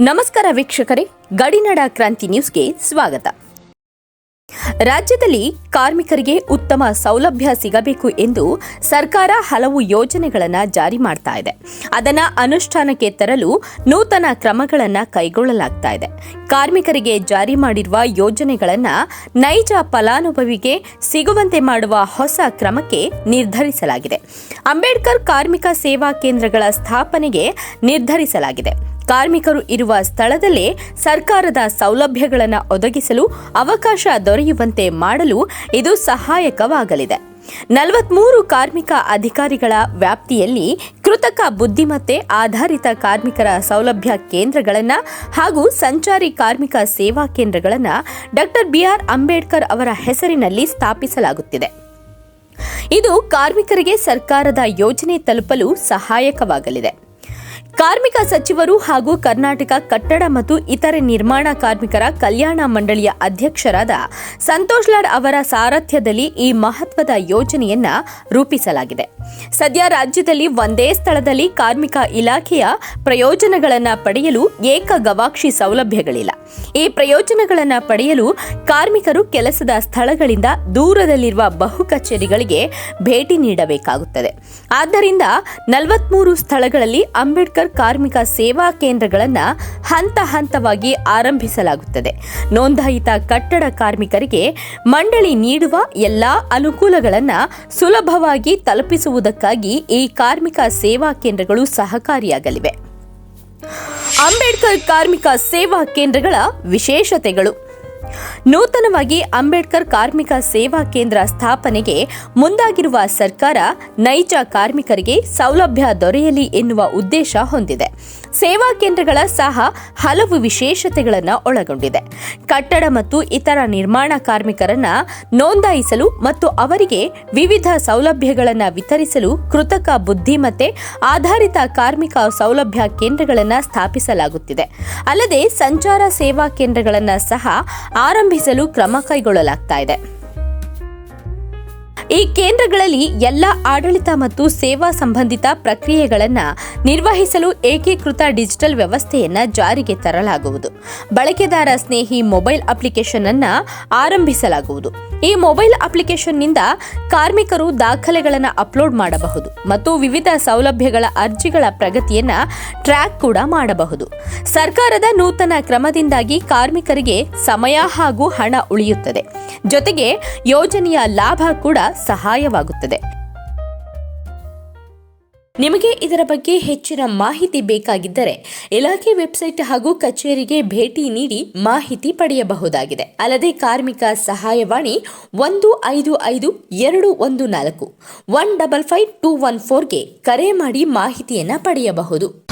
ನಮಸ್ಕಾರ ವೀಕ್ಷಕರೇ, ಗಡಿನಾಡ ಕ್ರಾಂತಿ ನ್ಯೂಸ್ಗೆ ಸ್ವಾಗತ. ರಾಜ್ಯದಲ್ಲಿ ಕಾರ್ಮಿಕರಿಗೆ ಉತ್ತಮ ಸೌಲಭ್ಯ ಸಿಗಬೇಕು ಎಂದು ಸರ್ಕಾರ ಹಲವು ಯೋಜನೆಗಳನ್ನು ಜಾರಿ ಮಾಡ್ತಾ ಇದೆ. ಅದನ್ನು ಅನುಷ್ಠಾನಕ್ಕೆ ತರಲು ನೂತನ ಕ್ರಮಗಳನ್ನು ಕೈಗೊಳ್ಳಲಾಗ್ತಾ ಇದೆ. ಕಾರ್ಮಿಕರಿಗೆ ಜಾರಿ ಮಾಡಿರುವ ಯೋಜನೆಗಳನ್ನು ನೈಜ ಫಲಾನುಭವಿಗೆ ಸಿಗುವಂತೆ ಮಾಡುವ ಹೊಸ ಕ್ರಮಕ್ಕೆ ನಿರ್ಧರಿಸಲಾಗಿದೆ. ಅಂಬೇಡ್ಕರ್ ಕಾರ್ಮಿಕ ಸೇವಾ ಕೇಂದ್ರಗಳ ಸ್ಥಾಪನೆಗೆ ನಿರ್ಧರಿಸಲಾಗಿದೆ. ಕಾರ್ಮಿಕರು ಇರುವ ಸ್ಥಳದಲ್ಲೇ ಸರ್ಕಾರದ ಸೌಲಭ್ಯಗಳನ್ನು ಒದಗಿಸಲು ಅವಕಾಶ ದೊರೆಯುವಂತೆ ಮಾಡಲು ಇದು ಸಹಾಯಕವಾಗಲಿದೆ. ನಲವತ್ಮೂರು ಕಾರ್ಮಿಕ ಅಧಿಕಾರಿಗಳ ವ್ಯಾಪ್ತಿಯಲ್ಲಿ ಕೃತಕ ಬುದ್ಧಿಮತ್ತೆ ಆಧಾರಿತ ಕಾರ್ಮಿಕರ ಸೌಲಭ್ಯ ಕೇಂದ್ರಗಳನ್ನು ಹಾಗೂ ಸಂಚಾರಿ ಕಾರ್ಮಿಕ ಸೇವಾ ಕೇಂದ್ರಗಳನ್ನು ಡಾಕ್ಟರ್ ಬಿಆರ್ ಅಂಬೇಡ್ಕರ್ ಅವರ ಹೆಸರಿನಲ್ಲಿ ಸ್ಥಾಪಿಸಲಾಗುತ್ತಿದೆ. ಇದು ಕಾರ್ಮಿಕರಿಗೆ ಸರ್ಕಾರದ ಯೋಜನೆ ತಲುಪಲು ಸಹಾಯಕವಾಗಲಿದೆ. ಕಾರ್ಮಿಕ ಸಚಿವರು ಹಾಗೂ ಕರ್ನಾಟಕ ಕಟ್ಟಡ ಮತ್ತು ಇತರೆ ನಿರ್ಮಾಣ ಕಾರ್ಮಿಕರ ಕಲ್ಯಾಣ ಮಂಡಳಿಯ ಅಧ್ಯಕ್ಷರಾದ ಸಂತೋಷ್ ಲಾಡ್ ಅವರ ಸಾರಥ್ಯದಲ್ಲಿ ಈ ಮಹತ್ವದ ಯೋಜನೆಯನ್ನ ರೂಪಿಸಲಾಗಿದೆ. ಸದ್ಯ ರಾಜ್ಯದಲ್ಲಿ ಒಂದೇ ಸ್ಥಳದಲ್ಲಿ ಕಾರ್ಮಿಕ ಇಲಾಖೆಯ ಪ್ರಯೋಜನಗಳನ್ನು ಪಡೆಯಲು ಏಕ ಗವಾಕ್ಷಿ ಸೌಲಭ್ಯಗಳಿಲ್ಲ. ಈ ಪ್ರಯೋಜನಗಳನ್ನು ಪಡೆಯಲು ಕಾರ್ಮಿಕರು ಕೆಲಸದ ಸ್ಥಳಗಳಿಂದ ದೂರದಲ್ಲಿರುವ ಬಹು ಕಚೇರಿಗಳಿಗೆ ಭೇಟಿ ನೀಡಬೇಕಾಗುತ್ತದೆ. ಆದ್ದರಿಂದ ನಲವತ್ಮೂರು ಸ್ಥಳಗಳಲ್ಲಿ ಅಂಬೇಡ್ಕರ್ ಕಾರ್ಮಿಕ ಸೇವಾ ಕೇಂದ್ರಗಳನ್ನು ಹಂತ ಹಂತವಾಗಿ ಆರಂಭಿಸಲಾಗುತ್ತದೆ. ನೋಂದಾಯಿತ ಕಟ್ಟಡ ಕಾರ್ಮಿಕರಿಗೆ ಮಂಡಳಿ ನೀಡುವ ಎಲ್ಲಾ ಅನುಕೂಲಗಳನ್ನು ಸುಲಭವಾಗಿ ತಲುಪಿಸುವುದಕ್ಕಾಗಿ ಈ ಕಾರ್ಮಿಕ ಸೇವಾ ಕೇಂದ್ರಗಳು ಸಹಕಾರಿಯಾಗಲಿವೆ. ಅಂಬೇಡ್ಕರ್ ಕಾರ್ಮಿಕ ಸೇವಾ ಕೇಂದ್ರಗಳ ವಿಶೇಷತೆಗಳು. ನೂತನವಾಗಿ ಅಂಬೇಡ್ಕರ್ ಕಾರ್ಮಿಕ ಸೇವಾ ಕೇಂದ್ರ ಸ್ಥಾಪನೆಗೆ ಮುಂದಾಗಿರುವ ಸರ್ಕಾರ ನೈಜ ಕಾರ್ಮಿಕರಿಗೆ ಸೌಲಭ್ಯ ದೊರೆಯಲಿ ಎನ್ನುವ ಉದ್ದೇಶ ಹೊಂದಿದೆ. ಸೇವಾ ಕೇಂದ್ರಗಳ ಸಹ ಹಲವು ವಿಶೇಷತೆಗಳನ್ನು ಒಳಗೊಂಡಿದೆ. ಕಟ್ಟಡ ಮತ್ತು ಇತರ ನಿರ್ಮಾಣ ಕಾರ್ಮಿಕರನ್ನ ನೋಂದಾಯಿಸಲು ಮತ್ತು ಅವರಿಗೆ ವಿವಿಧ ಸೌಲಭ್ಯಗಳನ್ನು ವಿತರಿಸಲು ಕೃತಕ ಬುದ್ಧಿಮತ್ತೆ ಆಧಾರಿತ ಕಾರ್ಮಿಕ ಸೌಲಭ್ಯ ಕೇಂದ್ರಗಳನ್ನು ಸ್ಥಾಪಿಸಲಾಗುತ್ತಿದೆ. ಅಲ್ಲದೆ ಸಂಚಾರ ಸೇವಾ ಕೇಂದ್ರಗಳನ್ನು ಸಹ ಆರಂಭಿಸಲು ಕ್ರಮ ಕೈಗೊಳ್ಳಲಾಗ್ತಾ ಇದೆ. ಈ ಕೇಂದ್ರಗಳಲ್ಲಿ ಎಲ್ಲ ಆಡಳಿತ ಮತ್ತು ಸೇವಾ ಸಂಬಂಧಿತ ಪ್ರಕ್ರಿಯೆಗಳನ್ನು ನಿರ್ವಹಿಸಲು ಏಕೀಕೃತ ಡಿಜಿಟಲ್ ವ್ಯವಸ್ಥೆಯನ್ನು ಜಾರಿಗೆ ತರಲಾಗುವುದು. ಬಳಕೆದಾರ ಸ್ನೇಹಿ ಮೊಬೈಲ್ ಅಪ್ಲಿಕೇಶನ್ ಅನ್ನು ಆರಂಭಿಸಲಾಗುವುದು. ಈ ಮೊಬೈಲ್ ಅಪ್ಲಿಕೇಶನ್ನಿಂದ ಕಾರ್ಮಿಕರು ದಾಖಲೆಗಳನ್ನು ಅಪ್ಲೋಡ್ ಮಾಡಬಹುದು ಮತ್ತು ವಿವಿಧ ಸೌಲಭ್ಯಗಳ ಅರ್ಜಿಗಳ ಪ್ರಗತಿಯನ್ನು ಟ್ರ್ಯಾಕ್ ಕೂಡ ಮಾಡಬಹುದು. ಸರ್ಕಾರದ ನೂತನ ಕ್ರಮದಿಂದಾಗಿ ಕಾರ್ಮಿಕರಿಗೆ ಸಮಯ ಹಾಗೂ ಹಣ ಉಳಿಯುತ್ತದೆ. ಜೊತೆಗೆ ಯೋಜನೆಯ ಲಾಭ ಕೂಡ ಸಹಾಯವಾಗುತ್ತದೆ. ನಿಮಗೆ ಇದರ ಬಗ್ಗೆ ಹೆಚ್ಚಿನ ಮಾಹಿತಿ ಬೇಕಾಗಿದ್ದರೆ ಇಲಾಖೆ ವೆಬ್ಸೈಟ್ ಹಾಗೂ ಕಚೇರಿಗೆ ಭೇಟಿ ನೀಡಿ ಮಾಹಿತಿ ಪಡೆಯಬಹುದಾಗಿದೆ. ಅಲ್ಲದೆ ಕಾರ್ಮಿಕ ಸಹಾಯವಾಣಿ ಒಂದು ಐದು ಐದು ಎರಡು ಒಂದು ನಾಲ್ಕು one double five two one ಫೋರ್ಗೆ ಕರೆ ಮಾಡಿ ಮಾಹಿತಿಯನ್ನು ಪಡೆಯಬಹುದು.